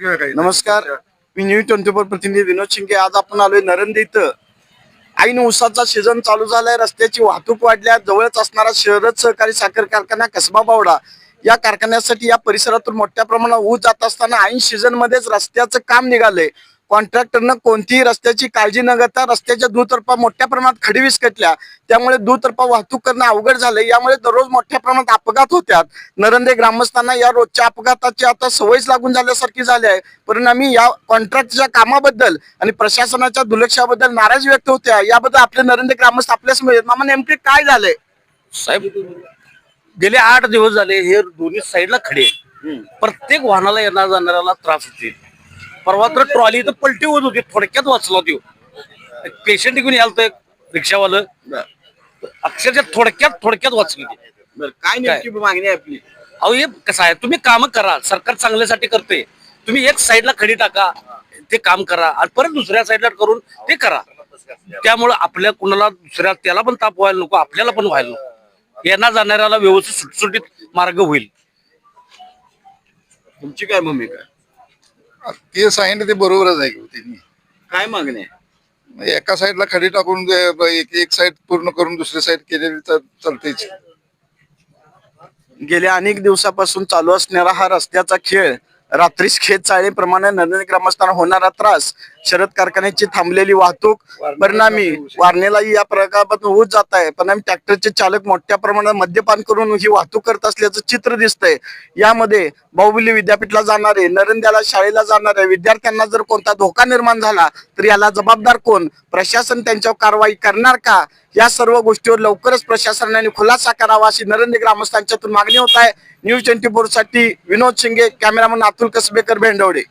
नमस्कार. मी new twenty four प्रतिनिधी विनोद शिंगे. आज आपण आलोय नरंदे इथं. ऐन ऊसाचा सीझन चालू झालाय. रस्त्याची वाहतूक वाढल्या. जवळच असणारा शहरच सहकारी साखर कारखाना कसबा बावडा. या कारखान्यासाठी या परिसरातून मोठ्या प्रमाणात ऊस जात असताना ऐन सीझन मध्येच रस्त्याचं काम निघालंय. कॉन्ट्रॅक्टरनं कोणतीही रस्त्याची काळजी न घेता रस्त्याच्या दुतर्फा मोठ्या प्रमाणात खडी विस्कटल्या त्यामुळे दुतर्फा वाहतूक करणं अवघड झालंय. यामुळे दररोज मोठ्या प्रमाणात अपघात होत्यात नरंदे ग्रामस्थांना या रोजच्या अपघाताची आता सवयच लागून झाल्यासारखी झाली आहे. परिणामी या कॉन्ट्रॅक्टच्या कामाबद्दल आणि प्रशासनाच्या दुर्लक्षाबद्दल नाराजी व्यक्त होत्या याबद्दल आपले नरंदे ग्रामस्थ आपल्यासमोर आहेत. मामा नेमके काय झालंय? साहेब गेले आठ दिवस झाले हे दोन्ही साईडला खडे. प्रत्येक वाहनाला येणार जाणाऱ्याला त्रास होते परवा तर ट्रॉली तर पलटी होत होती थोडक्यात वाचला तो. पेशंट घेऊन यालतो एक रिक्षावालं. अक्षरशः थोडक्यात थोडक्यात वाचली ती. बरं काय नेमकी मागणी आहे आपली? अहो हे कसं आहे तुम्ही काम करा सरकार चांगल्यासाठी करते तुम्ही एक साईडला खडी टाका ते काम करा आणि परत दुसऱ्या साईडला करून ते करा. त्यामुळं आपल्या कुणाला दुसऱ्या त्याला पण ताप व्हायला नको आपल्याला पण व्हायला नको. येणार जाणाऱ्याला व्यवस्थित सुटसुटीत मार्ग होईल. तुमची काय भूमिका? ते सांगितलं ते बरोबरच आहे की त्यांनी. काय मागणी आहे एका साईडला खडी टाकून एक एक साईड पूर्ण करून दुसरी साईड केलेली तर चालतेच. गेल्या अनेक दिवसापासून चालू असणारा हा रस्त्याचा खेळ रात्रीच खेळ चाळीप्रमाणे नंदनी ग्रामस्थांना होणारा त्रास शरद कारखान्याची थांबलेली वाहतूक परिणामी वारणेलाही या प्रकारातून ऊस जात आहे. परिणामी ट्रॅक्टरचे चालक मोठ्या प्रमाणात मद्यपान करून ही वाहतूक करत असल्याचं चित्र दिसतंय. यामध्ये बाहुबली विद्यापीठला जाणारे नरंद्याला शाळेला जाणारे विद्यार्थ्यांना जर कोणता धोका निर्माण झाला तर याला जबाबदार कोण? प्रशासन त्यांच्यावर कारवाई करणार का? या सर्व गोष्टीवर लवकरच प्रशासनाने खुलासा करावा अशी नरेंद्र ग्रामस्थांच्यातून मागणी होत आहे. न्यूज ट्वेंटी फोरसाठी विनोद शिंगे कॅमेरामन अतुल कसबेकर भेंडवडे